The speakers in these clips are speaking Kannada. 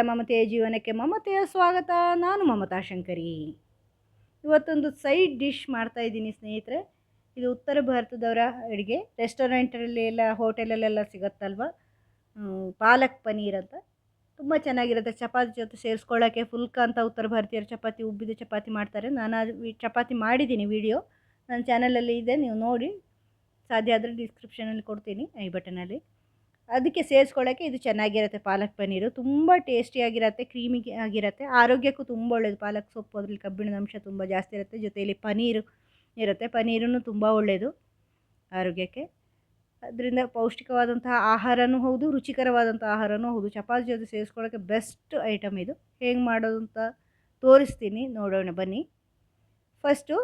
ನಿಮಗೆಲ್ಲ ಮಮತೆಯ ಜೀವನಕ್ಕೆ ಮಮತೆಯ ಸ್ವಾಗತ, ನಾನು ಮಮತಾ ಶಂಕರಿ. ಇವತ್ತೊಂದು ಸೈಡ್ ಡಿಶ್ ಮಾಡ್ತಾ ಇದ್ದೀನಿ ಸ್ನೇಹಿತರೆ. ಇದು ಉತ್ತರ ಭಾರತದವರ ಅಡುಗೆ. ರೆಸ್ಟೋರೆಂಟಲ್ಲಿ ಎಲ್ಲ, ಹೋಟೆಲಲ್ಲೆಲ್ಲ ಸಿಗುತ್ತಲ್ವ? ಪಾಲಕ್ ಪನೀರ್ ಅಂತ. ತುಂಬ ಚೆನ್ನಾಗಿರುತ್ತೆ. ಚಪಾತಿ ಜೊತೆ ಸೇರಿಸ್ಕೊಳ್ಳೋಕ್ಕೆ ಫುಲ್ಕ ಅಂತ ಉತ್ತರ ಭಾರತೀಯರು ಚಪಾತಿ, ಉಬ್ಬಿದ ಚಪಾತಿ ಮಾಡ್ತಾರೆ. ನಾನು ಚಪಾತಿ ಮಾಡಿದ್ದೀನಿ ವಿಡಿಯೋ. ನನ್ನ ಚಾನಲಲ್ಲಿ ಇದೆ, ನೀವು ನೋಡಿ. ಸಾಧ್ಯ ಆದರೆ ಡಿಸ್ಕ್ರಿಪ್ಷನಲ್ಲಿ ಕೊಡ್ತೀನಿ ಐ ಬಟನಲ್ಲಿ ಅದಕ್ಕೆ ಸೇರಿಸ್ಕೊಳ್ಳೋಕ್ಕೆ ಇದು ಚೆನ್ನಾಗಿರುತ್ತೆ ಪಾಲಕ್ ಪನ್ನೀರು. ತುಂಬ ಟೇಸ್ಟಿಯಾಗಿರುತ್ತೆ ಕ್ರೀಮಿ ಆಗಿರುತ್ತೆ. ಆರೋಗ್ಯಕ್ಕೂ ತುಂಬ ಒಳ್ಳೆಯದು ಪಾಲಕ್ ಸೊಪ್ಪು ಅದರಲ್ಲಿ ಕಬ್ಬಿಣದ ಅಂಶ ತುಂಬ ಜಾಸ್ತಿ ಇರುತ್ತೆ. ಜೊತೆಯಲ್ಲಿ ಪನ್ನೀರು ಇರುತ್ತೆ. ಪನ್ನೀರೂ ತುಂಬ ಒಳ್ಳೆಯದು ಆರೋಗ್ಯಕ್ಕೆ. ಅದರಿಂದ ಪೌಷ್ಟಿಕವಾದಂತಹ ಆಹಾರನೂ ಹೌದು ರುಚಿಕರವಾದಂಥ ಆಹಾರನೂ ಹೌದು. ಚಪಾತಿ ಜೊತೆ ಸೇರಿಸ್ಕೊಳ್ಳೋಕ್ಕೆ ಬೆಸ್ಟ್ ಐಟಮ್ ಇದು. ಹೇಗೆ ಮಾಡೋದು ಅಂತ ತೋರಿಸ್ತೀನಿ. ನೋಡೋಣ ಬನ್ನಿ. ಫಸ್ಟು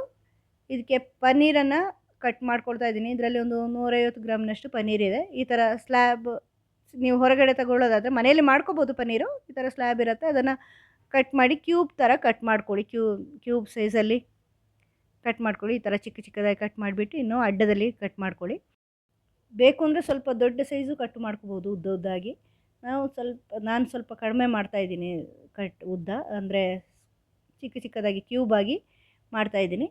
ಇದಕ್ಕೆ ಪನ್ನೀರನ್ನು ಕಟ್ ಮಾಡ್ಕೊಳ್ತಾ ಇದ್ದೀನಿ. ಇದರಲ್ಲಿ ಒಂದು ನೂರೈವತ್ತು ಗ್ರಾಮ್ನಷ್ಟು ಪನ್ನೀರ್ ಇದೆ. ಈ ಥರ ಸ್ಲ್ಯಾಬ್ ನೀವು ಹೊರಗಡೆ ತಗೊಳ್ಳೋದಾದರೆ ಮನೆಯಲ್ಲಿ ಮಾಡ್ಕೋಬೋದು ಪನ್ನೀರು. ಈ ಥರ ಸ್ಲ್ಯಾಬ್ ಇರುತ್ತೆ. ಅದನ್ನು ಕಟ್ ಮಾಡಿ ಕ್ಯೂಬ್ ಥರ ಕಟ್ ಮಾಡ್ಕೊಳ್ಳಿ. ಕ್ಯೂ, ಕ್ಯೂಬ್ ಸೈಜಲ್ಲಿ ಕಟ್ ಮಾಡ್ಕೊಳ್ಳಿ. ಈ ಥರ ಚಿಕ್ಕ ಚಿಕ್ಕದಾಗಿ ಕಟ್ ಮಾಡಿಬಿಟ್ಟು ಇನ್ನೂ ಅಡ್ಡದಲ್ಲಿ ಕಟ್ ಮಾಡ್ಕೊಳ್ಳಿ. ಬೇಕು ಅಂದರೆ ಸ್ವಲ್ಪ ದೊಡ್ಡ ಸೈಜು ಕಟ್ ಮಾಡ್ಕೋಬೋದು ಉದ್ದ ಉದ್ದಾಗಿ. ನಾವು ಸ್ವಲ್ಪ, ನಾನು ಸ್ವಲ್ಪ ಕಡಿಮೆ ಮಾಡ್ತಾಯಿದ್ದೀನಿ ಕಟ್ ಉದ್ದ. ಅಂದರೆ ಚಿಕ್ಕ ಚಿಕ್ಕದಾಗಿ ಕ್ಯೂಬಾಗಿ ಮಾಡ್ತಾಯಿದ್ದೀನಿ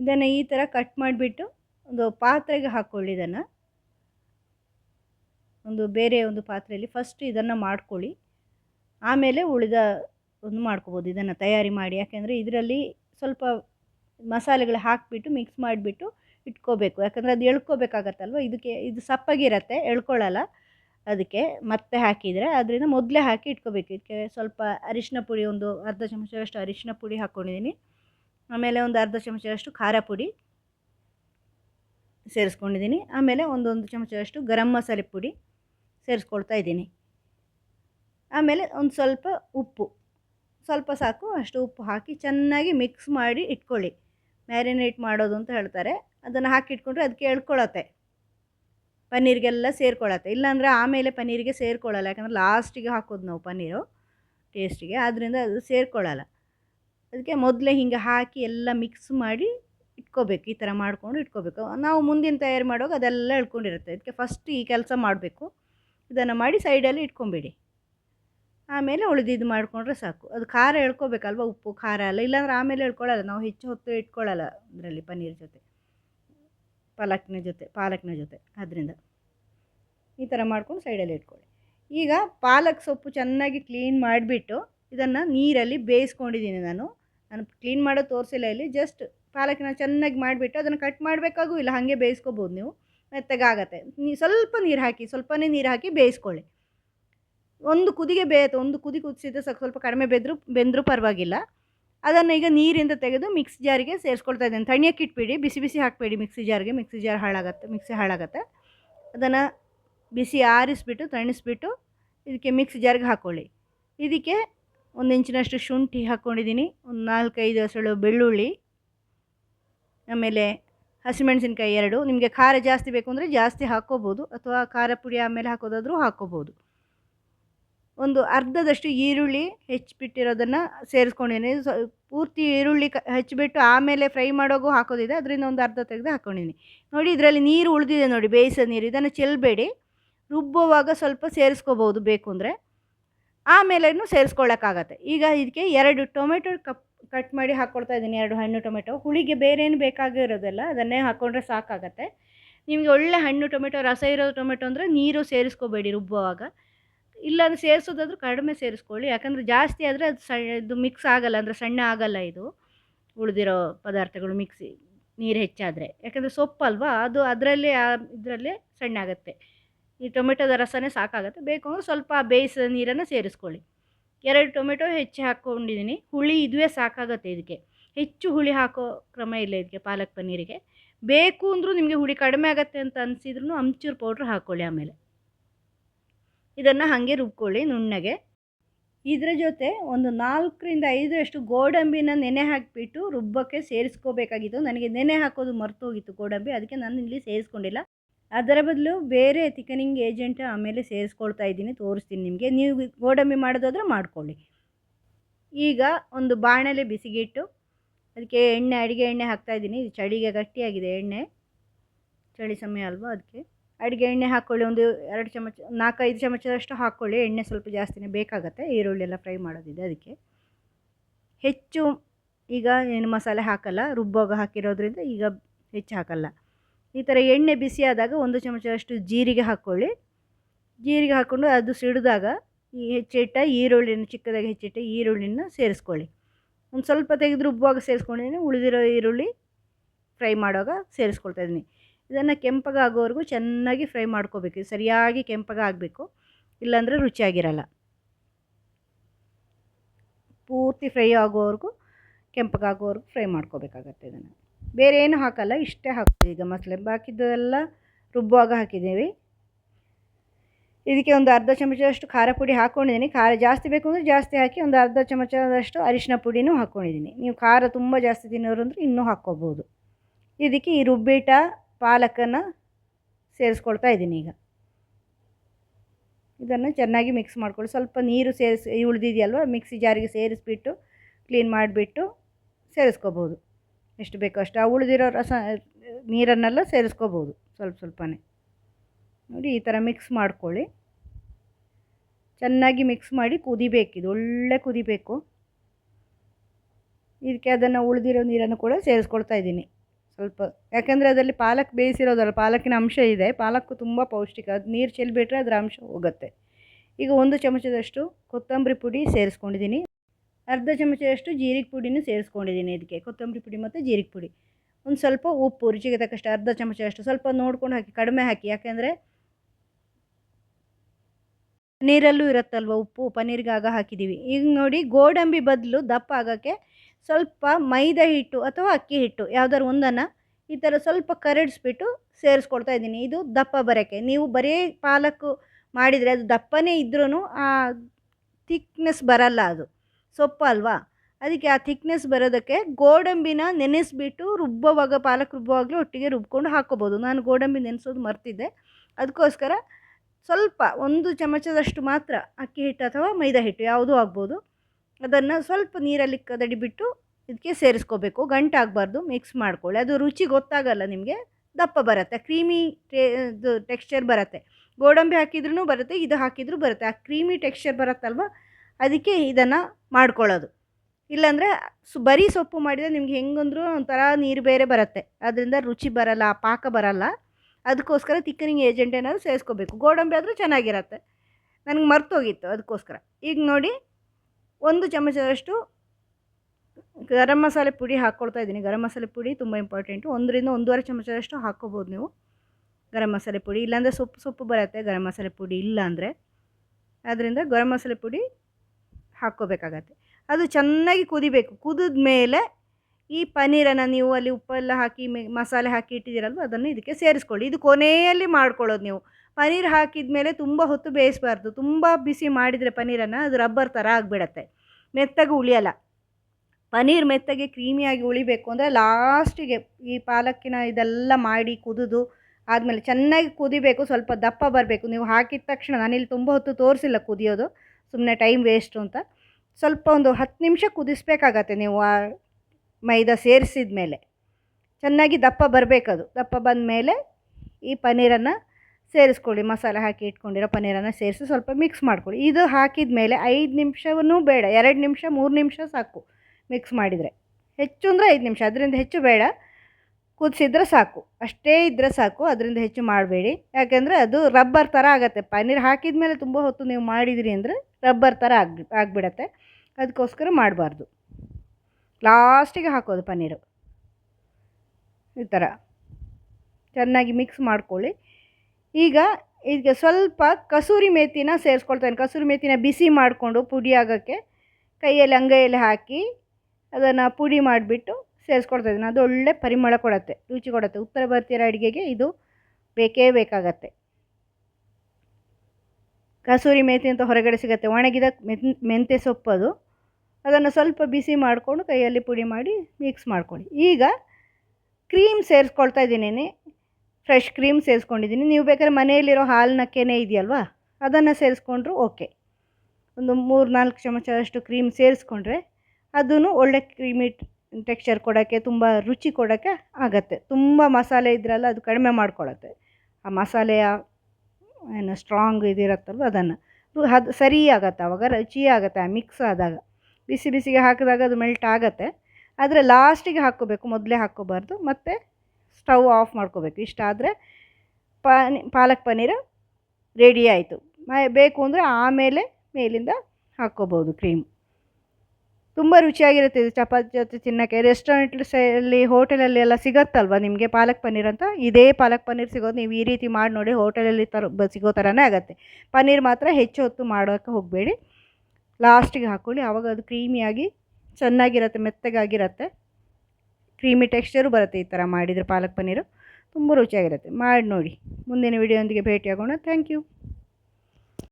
ಇದನ್ನು ಈ ಥರ ಕಟ್ ಮಾಡಿಬಿಟ್ಟು ಒಂದು ಪಾತ್ರೆಗೆ ಹಾಕ್ಕೊಳ್ಳಿ ಇದನ್ನು. ಒಂದು ಬೇರೆ ಒಂದು ಪಾತ್ರೆಯಲ್ಲಿ ಫಸ್ಟ್ ಇದನ್ನು ಮಾಡ್ಕೊಳ್ಳಿ. ಆಮೇಲೆ ಉಳಿದ ಒಂದು ಮಾಡ್ಕೋಬೋದು ಇದನ್ನು ತಯಾರಿ ಮಾಡಿ. ಯಾಕೆಂದರೆ ಇದರಲ್ಲಿ ಸ್ವಲ್ಪ ಮಸಾಲೆಗಳು ಹಾಕಿಬಿಟ್ಟು ಮಿಕ್ಸ್ ಮಾಡಿಬಿಟ್ಟು ಇಟ್ಕೋಬೇಕು. ಯಾಕಂದರೆ ಅದು ಎಳ್ಕೋಬೇಕಾಗತ್ತಲ್ವ? ಇದಕ್ಕೆ ಇದು ಸಪ್ಪಗಿರತ್ತೆ ಎಳ್ಕೊಳ್ಳಲ್ಲ ಅದಕ್ಕೆ ಮತ್ತೆ ಹಾಕಿದರೆ ಅದರಿಂದ ಮೊದಲೇ ಹಾಕಿ ಇಟ್ಕೋಬೇಕು. ಇದಕ್ಕೆ ಸ್ವಲ್ಪ ಅರಿಶಿನ ಪುಡಿ ಒಂದು ಅರ್ಧ ಚಮಚದಷ್ಟು ಅರಿಶಿನ ಪುಡಿ ಹಾಕ್ಕೊಂಡಿದ್ದೀನಿ ಆಮೇಲೆ ಒಂದು ಅರ್ಧ ಚಮಚದಷ್ಟು ಖಾರ ಪುಡಿ ಸೇರಿಸ್ಕೊಂಡಿದ್ದೀನಿ. ಆಮೇಲೆ ಒಂದೊಂದು ಚಮಚದಷ್ಟು ಗರಂ ಮಸಾಲೆ ಪುಡಿ ಸೇರಿಸ್ಕೊಳ್ತಾ ಇದ್ದೀನಿ. ಆಮೇಲೆ ಒಂದು ಸ್ವಲ್ಪ ಉಪ್ಪು, ಸ್ವಲ್ಪ ಸಾಕು, ಅಷ್ಟು ಉಪ್ಪು ಹಾಕಿ ಚೆನ್ನಾಗಿ ಮಿಕ್ಸ್ ಮಾಡಿ ಇಟ್ಕೊಳ್ಳಿ. ಮ್ಯಾರಿನೇಟ್ ಮಾಡೋದು ಅಂತ ಹೇಳ್ತಾರೆ. ಅದನ್ನು ಹಾಕಿ ಇಟ್ಕೊಂಡ್ರೆ ಅದಕ್ಕೆ ಎಳ್ಕೊಳತ್ತೆ ಪನ್ನೀರಿಗೆಲ್ಲ ಸೇರ್ಕೊಳತ್ತೆ. ಇಲ್ಲಾಂದರೆ ಆಮೇಲೆ ಪನ್ನೀರಿಗೆ ಸೇರ್ಕೊಳ್ಳಲ್ಲ ಯಾಕಂದರೆ ಲಾಸ್ಟಿಗೆ ಹಾಕೋದು ನಾವು ಪನ್ನೀರು ಟೇಸ್ಟಿಗೆ ಆದ್ದರಿಂದ ಅದು ಸೇರ್ಕೊಳ್ಳಲ್ಲ ಅದಕ್ಕೆ ಮೊದಲೇ ಹಿಂಗೆ ಹಾಕಿ ಎಲ್ಲ ಮಿಕ್ಸ್ ಮಾಡಿ ಇಟ್ಕೋಬೇಕು, ಈ ಥರ ಮಾಡಿಕೊಂಡು ಇಟ್ಕೋಬೇಕು. ನಾವು ಮುಂದಿನ ತಯಾರು ಮಾಡುವಾಗ ಅದೆಲ್ಲ ಇಳ್ಕೊಂಡಿರುತ್ತೆ ಅದಕ್ಕೆ ಫಸ್ಟ್ ಈ ಕೆಲಸ ಮಾಡಬೇಕು. ಇದನ್ನು ಮಾಡಿ ಸೈಡಲ್ಲಿ ಇಟ್ಕೊಂಬಿಡಿ. ಆಮೇಲೆ ಉಳಿದಿದ್ದು ಮಾಡಿಕೊಂಡ್ರೆ ಸಾಕು. ಅದು ಖಾರ ಎಳ್ಕೊಬೇಕಲ್ವ? ಉಪ್ಪು, ಖಾರ ಎಲ್ಲ. ಇಲ್ಲಾಂದ್ರೆ ಆಮೇಲೆ ಇಳ್ಕೊಳ್ಳಲ್ಲ ನಾವು ಹೆಚ್ಚು ಹೊತ್ತು ಇಟ್ಕೊಳ್ಳಲ್ಲ ಅದರಲ್ಲಿ ಪನ್ನೀರ್ ಜೊತೆ. ಪಾಲಕ್ನ ಜೊತೆ ಪಾಲಕ್ನ ಜೊತೆ ಅದರಿಂದ. ಈ ಥರ ಮಾಡ್ಕೊಂಡು ಸೈಡಲ್ಲಿ ಇಟ್ಕೊಳ್ಳಿ. ಈಗ ಪಾಲಕ್ ಸೊಪ್ಪು ಚೆನ್ನಾಗಿ ಕ್ಲೀನ್ ಮಾಡಿಬಿಟ್ಟು ಇದನ್ನು ನೀರಲ್ಲಿ ಬೇಯಿಸ್ಕೊಂಡಿದ್ದೀನಿ ನಾನು. ನಾನು ಕ್ಲೀನ್ ಮಾಡೋ ತೋರಿಸಿಲ್ಲ ಇಲ್ಲಿ ಜಸ್ಟ್ ಪಾಲಕ್ನ ಚೆನ್ನಾಗಿ ಮಾಡಿಬಿಟ್ಟು ಅದನ್ನು ಕಟ್ ಮಾಡಬೇಕಾಗೂ ಇಲ್ಲ, ಹಾಗೆ ಬೇಯಿಸ್ಕೋಬೋದು ನೀವು. ಮೆತ್ತಗಾಗತ್ತೆ. ನೀ, ಸ್ವಲ್ಪ ನೀರು ಹಾಕಿ, ಸ್ವಲ್ಪನೇ ನೀರು ಹಾಕಿ ಬೇಯಿಸ್ಕೊಳ್ಳಿ. ಒಂದು ಕುದಿಗೆ ಬೇಯುತ್ತೆ ಒಂದು ಕುದಿ ಕುದಿಸಿದ್ರೆ ಸಾಕು, ಸ್ವಲ್ಪ ಕಡಿಮೆ ಬೆಂದರೂ ಬೆಂದರೂ ಪರವಾಗಿಲ್ಲ. ಅದನ್ನು ಈಗ ನೀರಿಂದ ತೆಗೆದು ಮಿಕ್ಸಿ ಜಾರಿಗೆ ಸೇರಿಸ್ಕೊಳ್ತಾ ಇದ್ದೇನೆ. ತಣ್ಯಕ್ಕೆ ಇಟ್ಬಿಡಿ, ಬಿಸಿ ಬಿಸಿ ಹಾಕಬೇಡಿ ಮಿಕ್ಸಿ ಜಾರ್ಗೆ ಮಿಕ್ಸಿ ಜಾರ್ ಹಾಳಾಗತ್ತೆ ಮಿಕ್ಸಿ ಹಾಳಾಗತ್ತೆ. ಅದನ್ನು ಬಿಸಿ ಆರಿಸ್ಬಿಟ್ಟು, ತಣಿಸ್ಬಿಟ್ಟು, ಇದಕ್ಕೆ ಮಿಕ್ಸಿ ಜಾರ್ಗೆ ಹಾಕ್ಕೊಳ್ಳಿ ಇದಕ್ಕೆ ಒಂದು ಇಂಚಿನಷ್ಟು ಶುಂಠಿ ಹಾಕ್ಕೊಂಡಿದ್ದೀನಿ, ಒಂದು ನಾಲ್ಕೈದು ಹಸಳು ಬೆಳ್ಳುಳ್ಳಿ, ಆಮೇಲೆ ಹಸಿಮೆಣಸಿನ್ಕಾಯಿ ಎರಡು. ನಿಮಗೆ ಖಾರ ಜಾಸ್ತಿ ಬೇಕು ಅಂದರೆ ಜಾಸ್ತಿ ಹಾಕ್ಕೋಬೋದು, ಅಥವಾ ಖಾರ ಪುಡಿ ಆಮೇಲೆ ಹಾಕೋದಾದರೂ ಹಾಕ್ಕೋಬೋದು. ಒಂದು ಅರ್ಧದಷ್ಟು ಈರುಳ್ಳಿ ಹೆಚ್ಚಿಬಿಟ್ಟಿರೋದನ್ನು ಸೇರಿಸ್ಕೊಂಡಿದ್ದೀನಿ. ಸೊ, ಪೂರ್ತಿ ಈರುಳ್ಳಿ ಹೆಚ್ಚಿಬಿಟ್ಟು ಆಮೇಲೆ ಫ್ರೈ ಮಾಡೋಗೂ ಹಾಕೋದಿದೆ, ಅದರಿಂದ ಒಂದು ಅರ್ಧ ತೆಗೆದು ಹಾಕ್ಕೊಂಡಿದ್ದೀನಿ ನೋಡಿ, ಇದರಲ್ಲಿ ನೀರು ಉಳಿದಿದೆ ನೋಡಿ, ಬೇಯಿಸೋ ನೀರು. ಇದನ್ನು ಚೆಲ್ಲಬೇಡಿ ರುಬ್ಬುವಾಗ ಸ್ವಲ್ಪ ಸೇರಿಸ್ಕೋಬೋದು ಬೇಕು ಅಂದರೆ. ಆಮೇಲೇನು ಸೇರಿಸ್ಕೊಳ್ಳೋಕ್ಕಾಗತ್ತೆ ಈಗ ಇದಕ್ಕೆ ಎರಡು ಟೊಮೆಟೊ ಕಪ್, ಕಟ್ ಮಾಡಿ ಹಾಕ್ಕೊಳ್ತಾ ಇದ್ದೀನಿ. ಎರಡು ಹಣ್ಣು ಟೊಮೆಟೊ. ಹುಳಿಗೆ ಬೇರೇನು ಬೇಕಾಗಿರೋದಲ್ಲ, ಅದನ್ನೇ ಹಾಕ್ಕೊಂಡ್ರೆ ಸಾಕಾಗತ್ತೆ. ನಿಮಗೆ ಒಳ್ಳೆ ಹಣ್ಣು ಟೊಮೆಟೊ, ರಸ ಇರೋ ಟೊಮೆಟೊ ಅಂದರೆ ನೀರು ಸೇರಿಸ್ಕೋಬೇಡಿ ರುಬ್ಬುವಾಗ. ಇಲ್ಲಾಂದ್ರೆ ಸೇರಿಸೋದಾದ್ರೂ ಕಡಿಮೆ ಸೇರಿಸ್ಕೊಳ್ಳಿ. ಯಾಕಂದರೆ ಜಾಸ್ತಿ ಆದರೆ ಅದು ಸಣ್ಣ ಇದು ಮಿಕ್ಸ್ ಆಗಲ್ಲ, ಅಂದರೆ ಸಣ್ಣ ಆಗಲ್ಲ ಇದು. ಉಳಿದಿರೋ ಪದಾರ್ಥಗಳು ಮಿಕ್ಸಿ, ನೀರು ಹೆಚ್ಚಾದರೆ. ಯಾಕಂದರೆ ಸೊಪ್ಪಲ್ವಾ? ಅದು ಅದರಲ್ಲೇ ಇದರಲ್ಲೇ ಸಣ್ಣ ಆಗುತ್ತೆ ಈ ಟೊಮೆಟೊದ ರಸನೇ ಸಾಕಾಗುತ್ತೆ. ಬೇಕು ಅಂದರೆ ಸ್ವಲ್ಪ ಬೇಯಿಸಿದ ನೀರನ್ನು ಸೇರಿಸ್ಕೊಳ್ಳಿ. ಎರಡು ಟೊಮೆಟೊ ಹೆಚ್ಚು ಹಾಕ್ಕೊಂಡಿದ್ದೀನಿ. ಹುಳಿ ಇದುವೇ ಸಾಕಾಗುತ್ತೆ ಇದಕ್ಕೆ. ಹೆಚ್ಚು ಹುಳಿ ಹಾಕೋ ಕ್ರಮ ಇಲ್ಲ ಇದಕ್ಕೆ, ಪಾಲಕ್ ಪನ್ನೀರಿಗೆ. ಬೇಕು ಅಂದರೂ ನಿಮಗೆ ಹುಳಿ ಕಡಿಮೆ ಆಗುತ್ತೆ ಅಂತ ಅನಿಸಿದ್ರು ಅಮ್ಚೂರು ಪೌಡ್ರ್ ಹಾಕ್ಕೊಳ್ಳಿ ಆಮೇಲೆ. ಇದನ್ನು ಹಾಗೆ ರುಬ್ಕೊಳ್ಳಿ ನುಣ್ಣಗೆ. ಇದರ ಜೊತೆ ಒಂದು ನಾಲ್ಕರಿಂದ ಐದರಷ್ಟು ಗೋಡಂಬಿನ ನೆನೆ ಹಾಕಿಬಿಟ್ಟು ರುಬ್ಬಕ್ಕೆ ಸೇರಿಸ್ಕೋಬೇಕಾಗಿತ್ತು. ನನಗೆ ನೆನೆ ಹಾಕೋದು ಮರ್ತೋಗಿತ್ತು ಗೋಡಂಬಿ. ಅದಕ್ಕೆ ನಾನು ಇಲ್ಲಿ ಸೇರಿಸ್ಕೊಂಡಿಲ್ಲ. ಅದರ ಬದಲು ಬೇರೆ ಥಿಕನಿಂಗ್ ಏಜೆಂಟ್ ಆಮೇಲೆ ಸೇರಿಸ್ಕೊಳ್ತಾ ಇದ್ದೀನಿ, ತೋರಿಸ್ತೀನಿ ನಿಮಗೆ. ನೀವು ಗೋಡಂಬಿ ಮಾಡೋದಾದರೆ ಮಾಡ್ಕೊಳ್ಳಿ. ಈಗ ಒಂದು ಬಾಣಲೆ ಬಿಸಿಗಿಟ್ಟು, ಅದಕ್ಕೆ ಎಣ್ಣೆ, ಅಡುಗೆ ಎಣ್ಣೆ ಹಾಕ್ತಾಯಿದ್ದೀನಿ ಇದು ಚಳಿಗೆ ಗಟ್ಟಿಯಾಗಿದೆ ಎಣ್ಣೆ. ಚಳಿ ಸಮಯ ಅಲ್ವಾ ಅದಕ್ಕೆ. ಅಡುಗೆ ಎಣ್ಣೆ ಹಾಕ್ಕೊಳ್ಳಿ, ಒಂದು ಎರಡು ಚಮಚ, ನಾಲ್ಕೈದು ಚಮಚದಷ್ಟು ಹಾಕ್ಕೊಳ್ಳಿ. ಎಣ್ಣೆ ಸ್ವಲ್ಪ ಜಾಸ್ತಿನೇ ಬೇಕಾಗತ್ತೆ. ಈರುಳ್ಳಿ ಎಲ್ಲ ಫ್ರೈ ಮಾಡೋದಿದೆ ಅದಕ್ಕೆ. ಹೆಚ್ಚು ಈಗ ಏನು ಮಸಾಲೆ ಹಾಕಲ್ಲ, ರುಬ್ಬೋಗ ಹಾಕಿರೋದ್ರಿಂದ ಈಗ ಹೆಚ್ಚು ಹಾಕಲ್ಲ. ಈ ಥರ ಎಣ್ಣೆ ಬಿಸಿಯಾದಾಗ ಒಂದು ಚಮಚದಷ್ಟು ಜೀರಿಗೆ ಹಾಕ್ಕೊಳ್ಳಿ ಜೀರಿಗೆ ಹಾಕ್ಕೊಂಡು ಅದು ಸಿಡಿದಾಗ ಈ ಹೆಚ್ಚಿಟ್ಟ ಈರುಳ್ಳಿನ, ಚಿಕ್ಕದಾಗಿ ಹೆಚ್ಚಿಟ್ಟ ಈರುಳ್ಳಿನ ಸೇರಿಸ್ಕೊಳ್ಳಿ. ಒಂದು ಸ್ವಲ್ಪ ತೆಗೆದು ರುಬ್ಬುವಾಗ ಸೇರಿಸ್ಕೊಂಡಿದ್ದೀನಿ, ಉಳಿದಿರೋ ಈರುಳ್ಳಿ ಫ್ರೈ ಮಾಡುವಾಗ ಸೇರಿಸ್ಕೊಳ್ತಾ ಇದ್ದೀನಿ. ಇದನ್ನು ಕೆಂಪಗಾಗೋವರೆಗೂ ಚೆನ್ನಾಗಿ ಫ್ರೈ ಮಾಡ್ಕೋಬೇಕು. ಸರಿಯಾಗಿ ಕೆಂಪಗಾಗಬೇಕು ಇಲ್ಲಾಂದರೆ ರುಚಿಯಾಗಿರಲ್ಲ. ಪೂರ್ತಿ ಫ್ರೈ ಆಗೋವರೆಗೂ ಕೆಂಪಗಾಗೋವರೆಗೂ ಫ್ರೈ ಮಾಡ್ಕೋಬೇಕಾಗತ್ತೆ ಇದನ್ನು. ಬೇರೆ ಏನು ಹಾಕಲ್ಲ, ಇಷ್ಟೇ ಹಾಕ್ತೀವಿ. ಈಗ ಮಸಾಲೆ ಬಾಕಿದ್ದೆಲ್ಲ ರುಬ್ಬುವಾಗ ಹಾಕಿದ್ದೀವಿ. ಇದಕ್ಕೆ ಒಂದು ಅರ್ಧ ಚಮಚದಷ್ಟು ಖಾರ ಪುಡಿ ಹಾಕ್ಕೊಂಡಿದ್ದೀನಿ ಖಾರ ಜಾಸ್ತಿ ಬೇಕು ಅಂದರೆ ಜಾಸ್ತಿ ಹಾಕಿ ಒಂದು ಅರ್ಧ ಚಮಚದಷ್ಟು ಅರಿಶಿನ ಪುಡಿನೂ ಹಾಕ್ಕೊಂಡಿದ್ದೀನಿ ನೀವು ಖಾರ ತುಂಬ ಜಾಸ್ತಿ ತಿನ್ನೋರು ಅಂದರೆ ಇನ್ನೂ ಹಾಕ್ಕೋಬೋದು. ಇದಕ್ಕೆ ಈ ರುಬ್ಬಿಟ ಪಾಲಕನ್ನು ಸೇರಿಸ್ಕೊಳ್ತಾ ಇದ್ದೀನಿ ಈಗ. ಇದನ್ನು ಚೆನ್ನಾಗಿ ಮಿಕ್ಸ್ ಮಾಡ್ಕೊಳ್ಳಿ. ಸ್ವಲ್ಪ ನೀರು ಸೇರಿಸಿ ಉಳಿದಿದೆಯಲ್ವ ಮಿಕ್ಸಿ ಜಾರಿಗೆ ಸೇರಿಸ್ಬಿಟ್ಟು ಕ್ಲೀನ್ ಮಾಡಿಬಿಟ್ಟು ಸೇರಿಸ್ಕೋಬೋದು. ಎಷ್ಟು ಬೇಕೋ ಅಷ್ಟು ಆ ಉಳಿದಿರೋ ರಸ, ನೀರನ್ನೆಲ್ಲ ಸೇರಿಸ್ಕೋಬೋದು ಸ್ವಲ್ಪ ಸ್ವಲ್ಪನೇ. ನೋಡಿ ಈ ಥರ ಮಿಕ್ಸ್ ಮಾಡ್ಕೊಳ್ಳಿ. ಚೆನ್ನಾಗಿ ಮಿಕ್ಸ್ ಮಾಡಿ ಕುದಿಬೇಕಿದು, ಒಳ್ಳೆ ಕುದಿಬೇಕು. ಇದಕ್ಕೆ ಅದನ್ನು ಉಳಿದಿರೋ ನೀರನ್ನು ಕೂಡ ಸೇರಿಸ್ಕೊಳ್ತಾ ಇದ್ದೀನಿ. ಸ್ವಲ್ಪ, ಯಾಕೆಂದರೆ ಅದರಲ್ಲಿ ಪಾಲಕ್ ಬೇಯಿಸಿರೋದಲ್ಲ, ಪಾಲಕಿನ ಅಂಶ ಇದೆ. ಪಾಲಕ್ಕು ತುಂಬ ಪೌಷ್ಟಿಕ, ಅದು ನೀರು ಚೆಲ್ಲಿಬಿಟ್ರೆ ಅದರ ಅಂಶ ಹೋಗುತ್ತೆ. ಈಗ ಒಂದು ಚಮಚದಷ್ಟು ಕೊತ್ತಂಬರಿ ಪುಡಿ ಸೇರಿಸ್ಕೊಂಡಿದ್ದೀನಿ. ಅರ್ಧ ಚಮಚದಷ್ಟು ಜೀರಿಗೆ ಪುಡಿನೂ ಸೇರಿಸ್ಕೊಂಡಿದ್ದೀನಿ ಇದಕ್ಕೆ, ಕೊತ್ತಂಬರಿ ಪುಡಿ ಮತ್ತು ಜೀರಿಗೆ ಪುಡಿ. ಒಂದು ಸ್ವಲ್ಪ ಉಪ್ಪು, ರುಚಿಗೆ ತಕ್ಕಷ್ಟು ಅರ್ಧ ಚಮಚದಷ್ಟು ಸ್ವಲ್ಪ ನೋಡ್ಕೊಂಡು ಹಾಕಿ, ಕಡಿಮೆ ಹಾಕಿ, ಯಾಕೆಂದರೆ ನೀರಲ್ಲೂ ಇರುತ್ತಲ್ವ ಉಪ್ಪು ಪನ್ನೀರ್ಗಾಗ ಹಾಕಿದ್ದೀವಿ ಈಗ ನೋಡಿ, ಗೋಡಂಬಿ ಬದಲು ದಪ್ಪ ಆಗೋಕ್ಕೆ ಸ್ವಲ್ಪ ಮೈದಾ ಹಿಟ್ಟು ಅಥವಾ ಅಕ್ಕಿ ಹಿಟ್ಟು, ಯಾವ್ದಾದ್ರು ಒಂದನ್ನು ಈ ಥರ ಸ್ವಲ್ಪ ಕರಡಿಸ್ಬಿಟ್ಟು ಸೇರಿಸ್ಕೊಳ್ತಾ ಇದ್ದೀನಿ. ಇದು ದಪ್ಪ ಬರೋಕ್ಕೆ. ನೀವು ಬರೀ ಪಾಲಕ್ಕು ಮಾಡಿದರೆ ಅದು ದಪ್ಪನೇ ಇದ್ರೂ ಆ ಥಿಕ್ನೆಸ್ ಬರಲ್ಲ ಅದು. ಸೊಪ್ಪು ಅಲ್ವಾ? ಅದಕ್ಕೆ ಆ ಥಿಕ್ನೆಸ್ ಬರೋದಕ್ಕೆ ಗೋಡಂಬಿನ ನೆನೆಸಿಬಿಟ್ಟು ರುಬ್ಬುವಾಗ, ಪಾಲಕ್ ರುಬ್ಬುವಾಗಲೇ ಒಟ್ಟಿಗೆ ರುಬ್ಕೊಂಡು ಹಾಕ್ಕೋಬೋದು ನಾನು ಗೋಡಂಬಿ ನೆನೆಸೋದು ಮರ್ತಿದ್ದೆ. ಅದಕ್ಕೋಸ್ಕರ ಸ್ವಲ್ಪ ಒಂದು ಚಮಚದಷ್ಟು ಮಾತ್ರ ಅಕ್ಕಿ ಹಿಟ್ಟು ಅಥವಾ ಮೈದಾ ಹಿಟ್ಟು ಯಾವುದೂ ಆಗ್ಬೋದು. ಅದನ್ನು ಸ್ವಲ್ಪ ನೀರಲ್ಲಿ ಕದಡಿಬಿಟ್ಟು ಇದಕ್ಕೆ ಸೇರಿಸ್ಕೋಬೇಕು. ಗಂಟಾಗಬಾರ್ದು ಮಿಕ್ಸ್ ಮಾಡ್ಕೊಳ್ಳಿ. ಅದು ರುಚಿ ಗೊತ್ತಾಗಲ್ಲ ನಿಮಗೆ. ದಪ್ಪ ಬರುತ್ತೆ, ಕ್ರೀಮಿ ಟೇ, ಇದು ಟೆಕ್ಸ್ಚರ್ ಬರುತ್ತೆ. ಗೋಡಂಬಿ ಹಾಕಿದ್ರೂ ಬರುತ್ತೆ, ಇದು ಹಾಕಿದ್ರೂ ಬರುತ್ತೆ. ಆ ಕ್ರೀಮಿ ಟೆಕ್ಸ್ಚರ್ ಬರುತ್ತಲ್ವ? ಅದಕ್ಕೆ ಇದನ್ನು ಮಾಡ್ಕೊಳ್ಳೋದು. ಇಲ್ಲಾಂದರೆ ಸು, ಬರೀ ಸೊಪ್ಪು ಮಾಡಿದರೆ ನಿಮ್ಗೆ ಹೆಂಗಂದ್ರೂ ಒಂಥರ ನೀರು ಬೇರೆ ಬರುತ್ತೆ. ಅದರಿಂದ ರುಚಿ ಬರಲ್ಲ, ಪಾಕ ಬರಲ್ಲ. ಅದಕ್ಕೋಸ್ಕರ ತಿಕ್ಕನಿಂಗ್ ಏಜೆಂಟ್ ಏನಾದರೂ ಸೇರಿಸ್ಕೋಬೇಕು. ಗೋಡಂಬಿ ಆದರೂ ಚೆನ್ನಾಗಿರತ್ತೆ. ನನಗೆ ಮರ್ತೋಗಿತ್ತು ಅದಕ್ಕೋಸ್ಕರ. ಈಗ ನೋಡಿ, ಒಂದು ಚಮಚದಷ್ಟು ಗರಂ ಮಸಾಲೆ ಪುಡಿ ಹಾಕ್ಕೊಳ್ತಾ ಇದ್ದೀನಿ. ಗರಂ ಮಸಾಲೆ ಪುಡಿ ತುಂಬ ಇಂಪಾರ್ಟೆಂಟು ಒಂದರಿಂದ ಒಂದೂವರೆ ಚಮಚದಷ್ಟು ಹಾಕ್ಕೋಬೋದು ನೀವು. ಗರಂ ಮಸಾಲೆ ಪುಡಿ. ಇಲ್ಲಾಂದರೆ ಸೊಪ್ಪು ಸೊಪ್ಪು ಬರುತ್ತೆ ಗರಂ ಮಸಾಲೆ ಪುಡಿ ಇಲ್ಲ ಅಂದರೆ ಅದರಿಂದ ಗರಂ ಮಸಾಲೆ ಪುಡಿ ಹಾಕ್ಕೋಬೇಕಾಗತ್ತೆ. ಅದು ಚೆನ್ನಾಗಿ ಕುದಿಬೇಕು. ಕುದಿದ ಮೇಲೆ ಈ ಪನ್ನೀರನ್ನು ನೀವು ಅಲ್ಲಿ ಉಪ್ಪೆಲ್ಲ ಹಾಕಿ ಮಸಾಲೆ ಹಾಕಿ ಇಟ್ಟಿದ್ದೀರಲ್ವ, ಅದನ್ನು ಇದಕ್ಕೆ ಸೇರಿಸ್ಕೊಳ್ಳಿ. ಇದು ಕೊನೆಯಲ್ಲಿ ಮಾಡ್ಕೊಳ್ಳೋದು ನೀವು. ಪನ್ನೀರ್ ಹಾಕಿದ ಮೇಲೆ ತುಂಬ ಹೊತ್ತು ಬೇಯಿಸಬಾರ್ದು. ತುಂಬ ಬಿಸಿ ಮಾಡಿದರೆ ಪನ್ನೀರನ್ನು ಅದು ರಬ್ಬರ್ ಥರ ಆಗಿಬಿಡತ್ತೆ. ಮೆತ್ತಗೆ ಉಳಿಯಲ್ಲ. ಪನ್ನೀರ್ ಮೆತ್ತಗೆ ಕ್ರೀಮಿಯಾಗಿ ಉಳಿಬೇಕು ಅಂದರೆ ಲಾಸ್ಟಿಗೆ ಈ ಪಾಲಕ್ಕಿನ ಇದೆಲ್ಲ ಮಾಡಿ ಕುದಿದು ಆದಮೇಲೆ ಚೆನ್ನಾಗಿ ಕುದಿಬೇಕು. ಸ್ವಲ್ಪ ದಪ್ಪ ಬರಬೇಕು. ನೀವು ಹಾಕಿದ ತಕ್ಷಣ, ನಾನಿಲ್ಲಿ ತುಂಬ ಹೊತ್ತು ತೋರಿಸಿಲ್ಲ ಕುದಿಯೋದು. ಸುಮ್ಮನೆ ಟೈಮ್ ವೇಸ್ಟು ಅಂತ. ಸ್ವಲ್ಪ ಒಂದು ಹತ್ತು ನಿಮಿಷ ಕುದಿಸ್ಬೇಕಾಗತ್ತೆ ನೀವು ಆ ಮೈದಾ ಸೇರಿಸಿದ ಮೇಲೆ. ಚೆನ್ನಾಗಿ ದಪ್ಪ ಬರಬೇಕದು. ದಪ್ಪ ಬಂದ ಮೇಲೆ ಈ ಪನ್ನೀರನ್ನು ಸೇರಿಸ್ಕೊಳ್ಳಿ. ಮಸಾಲೆ ಹಾಕಿ ಇಟ್ಕೊಂಡಿರೋ ಪನ್ನೀರನ್ನು ಸೇರಿಸಿ ಸ್ವಲ್ಪ ಮಿಕ್ಸ್ ಮಾಡ್ಕೊಳ್ಳಿ. ಇದು ಹಾಕಿದ ಮೇಲೆ ಐದು ನಿಮಿಷವೂ ಬೇಡ. ಎರಡು ನಿಮಿಷ, ಮೂರು ನಿಮಿಷ ಸಾಕು ಮಿಕ್ಸ್ ಮಾಡಿದರೆ. ಹೆಚ್ಚು ಅಂದರೆ ಐದು ನಿಮಿಷ. ಅದರಿಂದ ಹೆಚ್ಚು ಬೇಡ. ಕುದಿಸಿದ್ರೆ ಸಾಕು. ಅಷ್ಟೇ ಇದ್ದರೆ ಸಾಕು. ಅದರಿಂದ ಹೆಚ್ಚು ಮಾಡಬೇಡಿ. ಯಾಕೆಂದರೆ ಅದು ರಬ್ಬರ್ ಥರ ಆಗುತ್ತೆ. ಪನ್ನೀರ್ ಹಾಕಿದ ಮೇಲೆ ತುಂಬ ಹೊತ್ತು ನೀವು ಮಾಡಿದಿರಿ ಅಂದರೆ ರಬ್ಬರ್ ಥರ ಆಗಿ ಆಗಿಬಿಡತ್ತೆ. ಅದಕ್ಕೋಸ್ಕರ ಮಾಡಬಾರ್ದು. ಲಾಸ್ಟಿಗೆ ಹಾಕೋದು ಪನ್ನೀರು. ಈ ಥರ. ಚೆನ್ನಾಗಿ ಮಿಕ್ಸ್ ಮಾಡ್ಕೊಳ್ಳಿ. ಈಗ ಇದಕ್ಕೆ ಸ್ವಲ್ಪ ಕಸೂರಿ ಮೇಥಿನ ಸೇರಿಸ್ಕೊಳ್ತೇನೆ. ಕಸೂರಿ ಮೇಥಿನ ಬಿಸಿ ಮಾಡಿಕೊಂಡು ಪುಡಿ ಆಗೋಕ್ಕೆ ಕೈಯಲ್ಲಿ ಅಂಗೈಯಲ್ಲಿ ಹಾಕಿ ಅದನ್ನು ಪುಡಿ ಮಾಡಿಬಿಟ್ಟು ಸೇರಿಸ್ಕೊಳ್ತಾ ಇದ್ದೀನಿ. ಅದು ಒಳ್ಳೆ ಪರಿಮಳ ಕೊಡುತ್ತೆ, ರುಚಿ ಕೊಡುತ್ತೆ. ಉತ್ತರ ಭಾರತೀಯರ ಅಡುಗೆಗೆ ಇದು ಬೇಕೇ ಬೇಕಾಗತ್ತೆ. ಕಸೂರಿ ಮೇಥಿ ಅಂತ ಹೊರಗಡೆ ಸಿಗುತ್ತೆ. ಒಣಗಿದ ಮೆಂತೆ ಮೆಂತ್ಯ ಅದು ಅದನ್ನು ಸ್ವಲ್ಪ ಬಿಸಿ ಮಾಡಿಕೊಂಡು ಕೈಯಲ್ಲಿ ಪುಡಿ ಮಾಡಿ ಮಿಕ್ಸ್ ಮಾಡ್ಕೊಳ್ಳಿ. ಈಗ ಕ್ರೀಮ್ ಸೇರಿಸ್ಕೊಳ್ತಾ ಇದ್ದೀನಿ ಫ್ರೆಶ್ ಕ್ರೀಮ್ ಸೇರಿಸ್ಕೊಂಡಿದ್ದೀನಿ. ನೀವು ಬೇಕಾದ್ರೆ ಮನೆಯಲ್ಲಿರೋ ಹಾಲಿನ ಕೆನೆ ಇದೆಯಲ್ವಾ? ಅದನ್ನು ಸೇರಿಸ್ಕೊಂಡ್ರು ಓಕೆ ಒಂದು ಮೂರು ನಾಲ್ಕು ಚಮಚದಷ್ಟು ಕ್ರೀಮ್ ಸೇರಿಸ್ಕೊಂಡ್ರೆ ಅದೂ ಒಳ್ಳೆ ಕ್ರೀಮಿ ಟೆಕ್ಸ್ಚರ್ ಕೊಡೋಕ್ಕೆ, ತುಂಬ ರುಚಿ ಕೊಡೋಕ್ಕೆ ಆಗುತ್ತೆ. ತುಂಬ ಮಸಾಲೆ ಇದ್ರಲ್ಲ ಅದು ಕಡಿಮೆ ಮಾಡ್ಕೊಳ್ಳುತ್ತೆ ಆ ಮಸಾಲೆಯ ಏನು ಸ್ಟ್ರಾಂಗ್ ಇದಿರುತ್ತಲ್ವ ಅದನ್ನು. ಅದು ಸರಿ ಆಗತ್ತೆ ಆವಾಗ ರುಚಿ ಆಗುತ್ತೆ ಮಿಕ್ಸ್ ಆದಾಗ. ಬಿಸಿ ಬಿಸಿಗೆ ಹಾಕಿದಾಗ ಅದು ಮೆಲ್ಟ್ ಆಗುತ್ತೆ. ಆದರೆ ಲಾಸ್ಟಿಗೆ ಹಾಕ್ಕೋಬೇಕು, ಮೊದಲೇ ಹಾಕ್ಕೋಬಾರ್ದು. ಮತ್ತು ಸ್ಟವ್ ಆಫ್ ಮಾಡ್ಕೋಬೇಕು. ಇಷ್ಟಾದರೆ ಪಾನಿ, ಪಾಲಕ್ ಪನ್ನೀರು ರೆಡಿ ಆಯಿತು. ಬೇಕು ಅಂದರೆ ಆಮೇಲೆ ಮೇಲಿಂದ ಹಾಕ್ಕೋಬೋದು ಕ್ರೀಮ್ ತುಂಬ ರುಚಿಯಾಗಿರುತ್ತೆ ಇದು ಚಪಾತಿ ಜೊತೆ ತಿನ್ನೋಕ್ಕೆ. ರೆಸ್ಟೋರೆಂಟ್ ಸೈಲ್ಲಿ ಹೋಟೆಲಲ್ಲಿ ಎಲ್ಲ ಸಿಗತ್ತಲ್ವ ನಿಮಗೆ? ಪಾಲಕ್ ಪನ್ನೀರ್ ಅಂತ? ಇದೇ ಪಾಲಕ್ ಪನ್ನೀರ್ ಸಿಗೋದು, ನೀವು ಈ ರೀತಿ ಮಾಡಿ ನೋಡಿ ಹೋಟೆಲಲ್ಲಿ ತರ ಸಿಗೋ ಥರನೇ ಆಗುತ್ತೆ. ಪನ್ನೀರ್ ಮಾತ್ರ ಹೆಚ್ಚು ಹೊತ್ತು ಮಾಡೋಕ್ಕೆ ಹೋಗಬೇಡಿ. ಲಾಸ್ಟಿಗೆ ಹಾಕ್ಕೊಳ್ಳಿ ಆವಾಗ ಅದು ಕ್ರೀಮಿಯಾಗಿ, ಚೆನ್ನಾಗಿರುತ್ತೆ, ಮೆತ್ತಗಾಗಿರುತ್ತೆ. ಕ್ರೀಮಿ ಟೆಕ್ಸ್ಚರು ಬರುತ್ತೆ ಈ ಥರ ಮಾಡಿದರೆ ಪಾಲಕ್ ಪನ್ನೀರು. ತುಂಬ ರುಚಿಯಾಗಿರುತ್ತೆ. ಮಾಡಿ ನೋಡಿ. ಮುಂದಿನ ವಿಡಿಯೋಂದಿಗೆ ಭೇಟಿಯಾಗೋಣ. Thank you